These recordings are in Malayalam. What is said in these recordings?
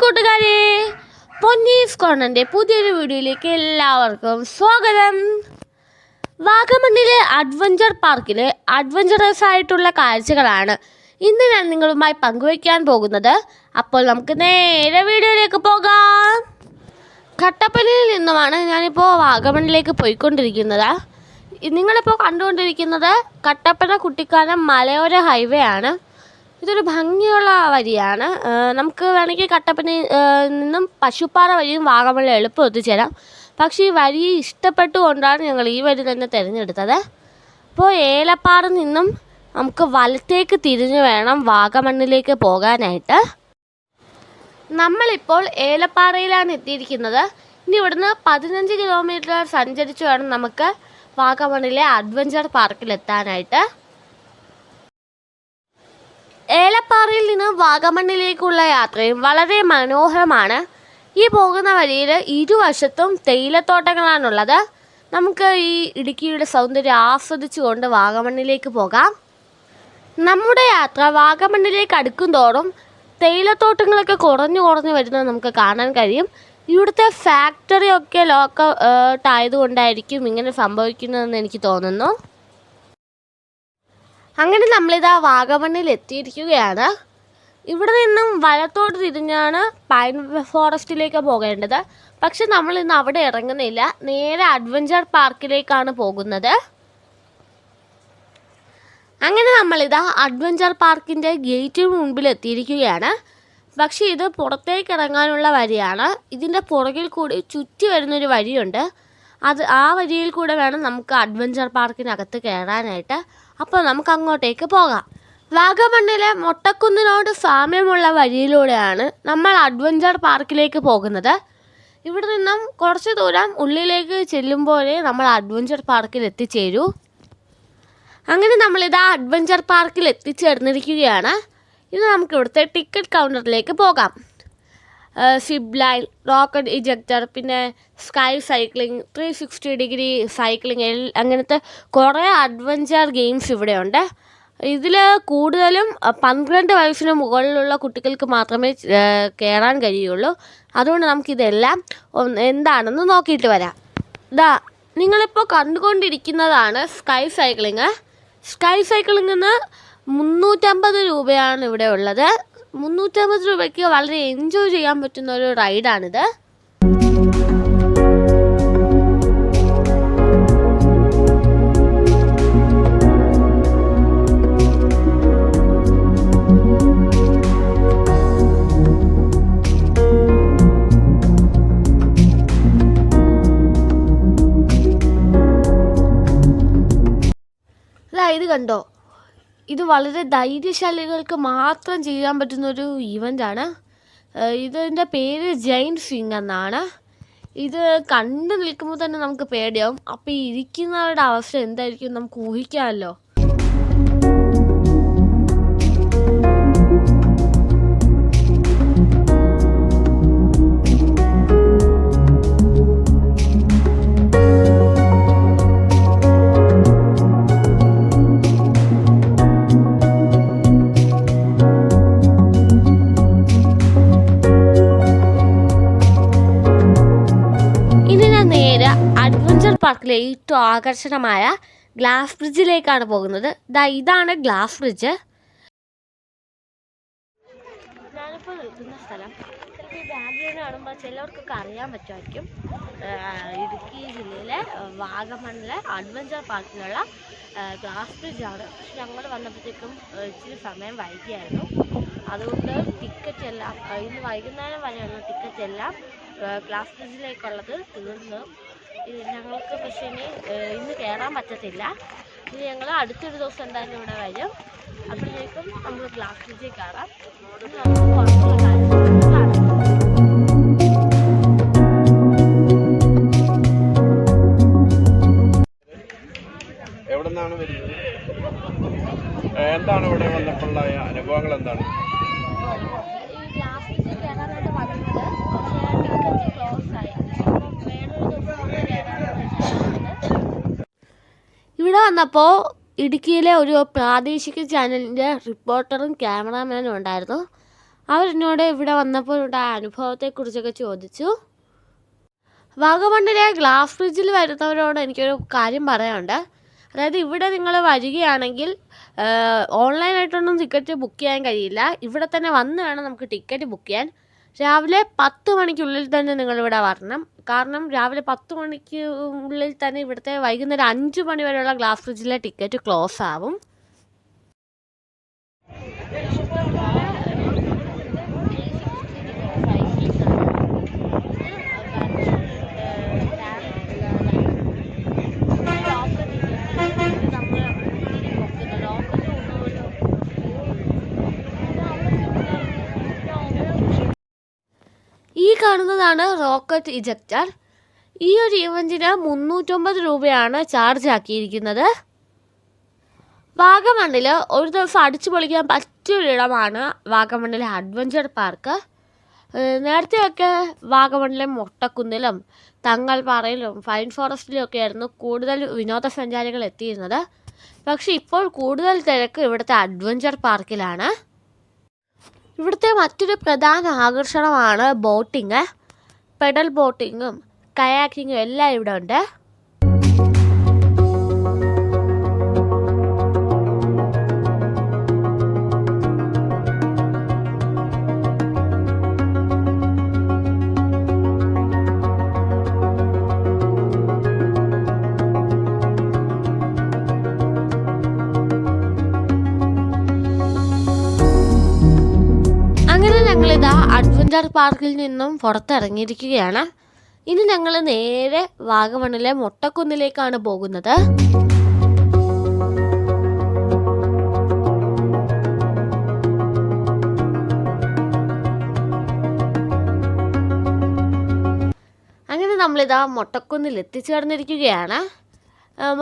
കൂട്ടുകാരെ പൊന്നീസ് കോർണറിന്റെ പുതിയൊരു വീഡിയോയിലേക്ക് എല്ലാവർക്കും സ്വാഗതം. വാഗമണ്ണിലെ അഡ്വഞ്ചർ പാർക്കിലെ അഡ്വഞ്ചറസ് ആയിട്ടുള്ള കാഴ്ചകളാണ് ഇന്ന് ഞാൻ നിങ്ങളുമായി പങ്കുവയ്ക്കാൻ പോകുന്നത്. അപ്പോൾ നമുക്ക് നേരെ വീഡിയോയിലേക്ക് പോകാം. കട്ടപ്പനയിൽ നിന്നുമാണ് ഞാനിപ്പോൾ വാഗമണ്ണിലേക്ക് പോയിക്കൊണ്ടിരിക്കുന്നത്. നിങ്ങളിപ്പോൾ കണ്ടുകൊണ്ടിരിക്കുന്നത് കട്ടപ്പന കുട്ടിക്കാനം മലയോര ഹൈവേ ആണ് ഇതൊരു ഭംഗിയുള്ള വരിയാണ്. നമുക്ക് വേണമെങ്കിൽ കട്ടപ്പനയിൽ നിന്നും പശുപ്പാറ വഴിയും വാഗമണ്ണിൽ എളുപ്പം എത്തിച്ചേരാം. പക്ഷേ ഈ വരി ഇഷ്ടപ്പെട്ടുകൊണ്ടാണ് ഞങ്ങൾ ഈ വരി തന്നെ തിരഞ്ഞെടുത്തത്. അപ്പോൾ ഏലപ്പാറ നിന്നും നമുക്ക് വലത്തേക്ക് തിരിഞ്ഞു വേണം വാഗമണ്ണിലേക്ക് പോകാനായിട്ട്. നമ്മളിപ്പോൾ ഏലപ്പാറയിലാണ് എത്തിയിരിക്കുന്നത്. ഇനി ഇവിടുന്ന് പതിനഞ്ച് കിലോമീറ്റർ സഞ്ചരിച്ച് വേണം നമുക്ക് വാഗമണിലെ അഡ്വഞ്ചർ പാർക്കിൽ എത്താനായിട്ട് ഏലപ്പാറയിൽ നിന്ന് വാഗമണ്ണിലേക്കുള്ള യാത്രയും വളരെ മനോഹരമാണ്. ഈ പോകുന്ന വഴിയിൽ ഇരുവശത്തും തേയിലത്തോട്ടങ്ങളാണുള്ളത്. നമുക്ക് ഈ ഇടുക്കിയുടെ സൗന്ദര്യം ആസ്വദിച്ചുകൊണ്ട് വാഗമണ്ണിലേക്ക് പോകാം. നമ്മുടെ യാത്ര വാഗമണ്ണിലേക്ക് അടുക്കും തോറും തേയിലത്തോട്ടങ്ങളൊക്കെ കുറഞ്ഞു കുറഞ്ഞു വരുന്നത് നമുക്ക് കാണാൻ കഴിയും. ഇവിടുത്തെ ഫാക്ടറിയൊക്കെ ലോക്കൗട്ട് ആയതുകൊണ്ടായിരിക്കും ഇങ്ങനെ സംഭവിക്കുന്നതെന്ന് എനിക്ക് തോന്നുന്നു. അങ്ങനെ നമ്മളിതാ വാഗമണ്ണിൽ എത്തിയിരിക്കുകയാണ് ഇവിടെ നിന്നും വലത്തോട്ട് തിരിഞ്ഞാണ് പൈൻ ഫോറസ്റ്റിലേക്ക് പോകേണ്ടത്. പക്ഷെ നമ്മൾ ഇന്ന് അവിടെ ഇറങ്ങുന്നില്ല. നേരെ അഡ്വഞ്ചർ പാർക്കിലേക്കാണ് പോകുന്നത്. അങ്ങനെ നമ്മളിതാ അഡ്വഞ്ചർ പാർക്കിന്റെ ഗേറ്റിന് മുൻപിൽ എത്തിയിരിക്കുകയാണ് പക്ഷേ ഇത് പുറത്തേക്ക് ഇറങ്ങാനുള്ള വഴിയാണ്. ഇതിന്റെ പുറകിൽ കൂടി ചുറ്റി വരുന്നൊരു വഴിയുണ്ട്. അത് ആ വഴിയിൽ കൂടെ വേണം നമുക്ക് അഡ്വഞ്ചർ പാർക്കിനകത്ത് കയറാനായിട്ട്. അപ്പോൾ നമുക്ക് അങ്ങോട്ടേക്ക് പോകാം. വാഗമണ്ണിലെ മൊട്ടക്കുന്നിനോട് സാമ്യമുള്ള വഴിയിലൂടെയാണ് നമ്മൾ അഡ്വഞ്ചർ പാർക്കിലേക്ക് പോകുന്നത്. ഇവിടെ നിന്നും കുറച്ച് ദൂരം ഉള്ളിലേക്ക് ചെല്ലുമ്പോഴേ നമ്മൾ അഡ്വഞ്ചർ പാർക്കിൽ എത്തിച്ചേരൂ. അങ്ങനെ നമ്മളിതാ അഡ്വഞ്ചർ പാർക്കിൽ എത്തിച്ചേർന്നിരിക്കുകയാണ്. ഇനി നമുക്ക് ഇവിടുത്തെ ടിക്കറ്റ് കൗണ്ടറിലേക്ക് പോകാം. സിബ് ലൈൻ റോക്കറ്റ് ഇജക്ടർ പിന്നെ sky cycling three sixty degree cycling അങ്ങനത്തെ കുറേ അഡ്വഞ്ചർ ഗെയിംസ് ഇവിടെയുണ്ട്. ഇതിൽ കൂടുതലും പന്ത്രണ്ട് വയസ്സിന് മുകളിലുള്ള കുട്ടികൾക്ക് മാത്രമേ കയറാൻ കഴിയുള്ളൂ. അതുകൊണ്ട് നമുക്കിതെല്ലാം എന്താണെന്ന് നോക്കിയിട്ട് വരാം. ദാ നിങ്ങളിപ്പോൾ കണ്ടുകൊണ്ടിരിക്കുന്നതാണ് സ്കൈ സൈക്ലിങ് സ്കൈ സൈക്ലിങ്ങിന് മുന്നൂറ്റമ്പത് രൂപയാണ് ഇവിടെ ഉള്ളത്. മുന്നൂറ്റമ്പത് രൂപയ്ക്ക് വളരെ എൻജോയ് ചെയ്യാൻ പറ്റുന്ന ഒരു റൈഡാണിത് ഇത് കണ്ടോ? ഇത് വളരെ ധൈര്യശാലികൾക്ക് മാത്രം ചെയ്യാൻ പറ്റുന്ന ഒരു ഇവന്റാണ് ഇതിന്റെ പേര് ജൈൻ സ്വിംഗ് എന്നാണ്. ഇത് കണ്ടു നിൽക്കുമ്പോൾ തന്നെ നമുക്ക് പേടിയാവും. അപ്പോൾ ഇരിക്കുന്നവരുടെ അവസ്ഥ എന്തായിരിക്കും? നമുക്ക് ഊഹിക്കാമല്ലോ. പാർക്കിലെ ഏറ്റവും ആകർഷണമായ ഗ്ലാസ് ബ്രിഡ്ജിലേക്കാണ് പോകുന്നത്. ദാ ഇതാണ് ഗ്ലാസ് ബ്രിഡ്ജ് ഞാനിപ്പോൾ നിൽക്കുന്ന സ്ഥലം ചിലപ്പോൾ ഈ ബാക്ക്ഗ്രൗണ്ട് കാണുമ്പോൾ ചിലവർക്കൊക്കെ അറിയാൻ പറ്റുമായിരിക്കും. ഇടുക്കി ജില്ലയിലെ വാഗമണിലെ അഡ്വഞ്ചർ പാർക്കിലുള്ള ഗ്ലാസ് ബ്രിഡ്ജാണ് പക്ഷെ ഞങ്ങൾ വന്നപ്പോഴത്തേക്കും ഇച്ചിരി സമയം വൈകിയായിരുന്നു. അതുകൊണ്ട് ടിക്കറ്റ് എല്ലാം ഇന്ന് വൈകുന്നേരം വരെയുള്ള ടിക്കറ്റ് എല്ലാം ഗ്ലാസ് ബ്രിഡ്ജിലേക്കുള്ളത് തീർന്നു ഞങ്ങൾക്ക് പക്ഷേ ഇനി ഇന്ന് കയറാൻ പറ്റത്തില്ല. ഇനി ഞങ്ങൾ അടുത്തൊരു ദിവസം എന്തായാലും ഇവിടെ വരും. അപ്പോഴത്തേക്കും നമ്മൾ ബ്രിഡ്ജിൽ കയറാം. നമുക്ക് പുറത്തുള്ള വരുന്നത്? എന്താണ് ഇവിടെ വന്നപ്പോഴുള്ള അനുഭവങ്ങൾ എന്താണ്? കയറാനായിട്ട് വന്നത് ക്ലോസ് ആയി. ഇവിടെ വന്നപ്പോൾ ഇടുക്കിയിലെ ഒരു പ്രാദേശിക ചാനലിന്റെ റിപ്പോർട്ടറും ക്യാമറാമാനും ഉണ്ടായിരുന്നു. അവരെന്നോട് ഇവിടെ വന്നപ്പോൾ ഉണ്ടായ അനുഭവത്തെക്കുറിച്ചൊക്കെ ചോദിച്ചു. വാഗമണ്ണിലെ ഗ്ലാസ് ബ്രിഡ്ജിൽ വരുന്നവരോട് എനിക്കൊരു കാര്യം പറയാനുണ്ട്. അതായത് ഇവിടെ നിങ്ങൾ വരികയാണെങ്കിൽ ഓൺലൈനായിട്ടൊന്നും ടിക്കറ്റ് ബുക്ക് ചെയ്യാൻ കഴിയില്ല. ഇവിടെ തന്നെ വന്ന് വേണം നമുക്ക് ടിക്കറ്റ് ബുക്ക് ചെയ്യാൻ. രാവിലെ പത്ത് മണിക്കുള്ളിൽ തന്നെ നിങ്ങളിവിടെ വരണം. കാരണം രാവിലെ പത്ത് മണിക്ക് ഉള്ളിൽ തന്നെ ഇവിടുത്തെ വൈകുന്നേരം അഞ്ച് മണി വരെയുള്ള ഗ്ലാസ് ഫ്രിഡ്ജിലെ ടിക്കറ്റ് ക്ലോസ് ആവും കാണുന്നതാണ് റോക്കറ്റ് ഇജക്റ്റർ ഈ ഒരു ഇവന്റിന് മുന്നൂറ്റൊമ്പത് രൂപയാണ് ചാർജ് ആക്കിയിരിക്കുന്നത്. വാഗമണ്ണിൽ ഒരു ദിവസം അടിച്ചു പൊളിക്കാൻ പറ്റിയൊരിടമാണ് വാഗമണ്ണിലെ അഡ്വഞ്ചർ പാർക്ക്. നേരത്തെയൊക്കെ വാഗമണ്ണിലെ മൊട്ടക്കുന്നിലും തങ്ങൾപ്പാറയിലും ഫൈൻ ഫോറസ്റ്റിലും ആയിരുന്നു കൂടുതൽ വിനോദസഞ്ചാരികൾ എത്തിയിരുന്നത്. പക്ഷേ ഇപ്പോൾ കൂടുതൽ തിരക്ക് ഇവിടുത്തെ അഡ്വഞ്ചർ പാർക്കിലാണ്. ഇവിടുത്തെ മറ്റൊരു പ്രധാന ആകർഷണമാണ് ബോട്ടിങ്. പെഡൽ ബോട്ടിങ്ങും കയാക്കിങ്ങും എല്ലാം ഇവിടെ ഉണ്ട്. അങ്ങനെ അഡ്വഞ്ചർ പാർക്കിൽ നിന്നും പുറത്തിറങ്ങിയിരിക്കുകയാണ്. ഇനി ഞങ്ങൾ നേരെ വാഗമണിലെ മൊട്ടക്കുന്നിലേക്കാണ് പോകുന്നത്. അങ്ങനെ നമ്മളിതാ മൊട്ടക്കുന്നിൽ എത്തിച്ചേർന്നിരിക്കുകയാണ്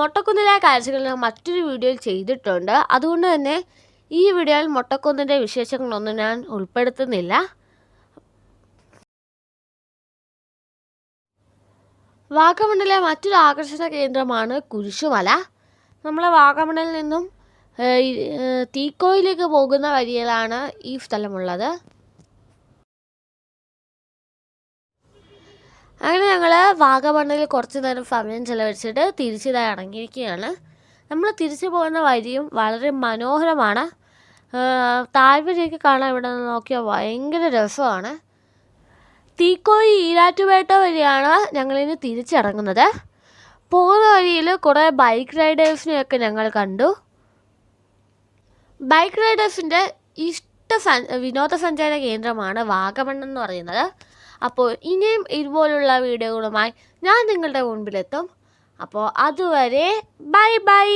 മൊട്ടക്കുന്നിലെ കാഴ്ചകൾ മറ്റൊരു വീഡിയോയിൽ ചെയ്തിട്ടുണ്ട്. അതുകൊണ്ട് തന്നെ ഈ വീഡിയോയിൽ മുട്ടക്കുന്നിന്റെ വിശേഷങ്ങളൊന്നും ഞാൻ ഉൾപ്പെടുത്തുന്നില്ല. വാഗമണ്ണിലെ മറ്റൊരു ആകർഷണ കേന്ദ്രമാണ് കുരിശുമല. നമ്മളെ വാഗമണിൽ നിന്നും തീക്കോയിലേക്ക് പോകുന്ന വഴിയിലാണ് ഈ സ്ഥലമുള്ളത്. അങ്ങനെ ഞങ്ങൾ വാഗമണ്ണിൽ കുറച്ച് നേരം സമയം ചിലവഴിച്ചിട്ട് തിരിച്ചിതായി ഇറങ്ങിയിരിക്കുകയാണ് നമ്മൾ തിരിച്ചു പോകുന്ന വഴിയും വളരെ മനോഹരമാണ്. താഴ്വരയൊക്കെ കാണാൻ ഇവിടെ നിന്ന് നോക്കിയാൽ ഭയങ്കര രസമാണ്. തീക്കോയി ഈരാറ്റുപേട്ട വഴിയാണ് ഞങ്ങളിനി തിരിച്ചിറങ്ങുന്നത്. പോകുന്ന വഴിയിൽ കുറേ ബൈക്ക് റൈഡേഴ്സിനെയൊക്കെ ഞങ്ങൾ കണ്ടു. ബൈക്ക് റൈഡേഴ്സിന്റെ ഇഷ്ട സ വിനോദസഞ്ചാര കേന്ദ്രമാണ് വാഗമൺ എന്ന് പറയുന്നത്. അപ്പോൾ ഇനിയും ഇതുപോലുള്ള വീഡിയോകളുമായി ഞാൻ നിങ്ങളുടെ മുൻപിലെത്തും. അപ്പോൾ അതുവരെ ബൈ ബൈ.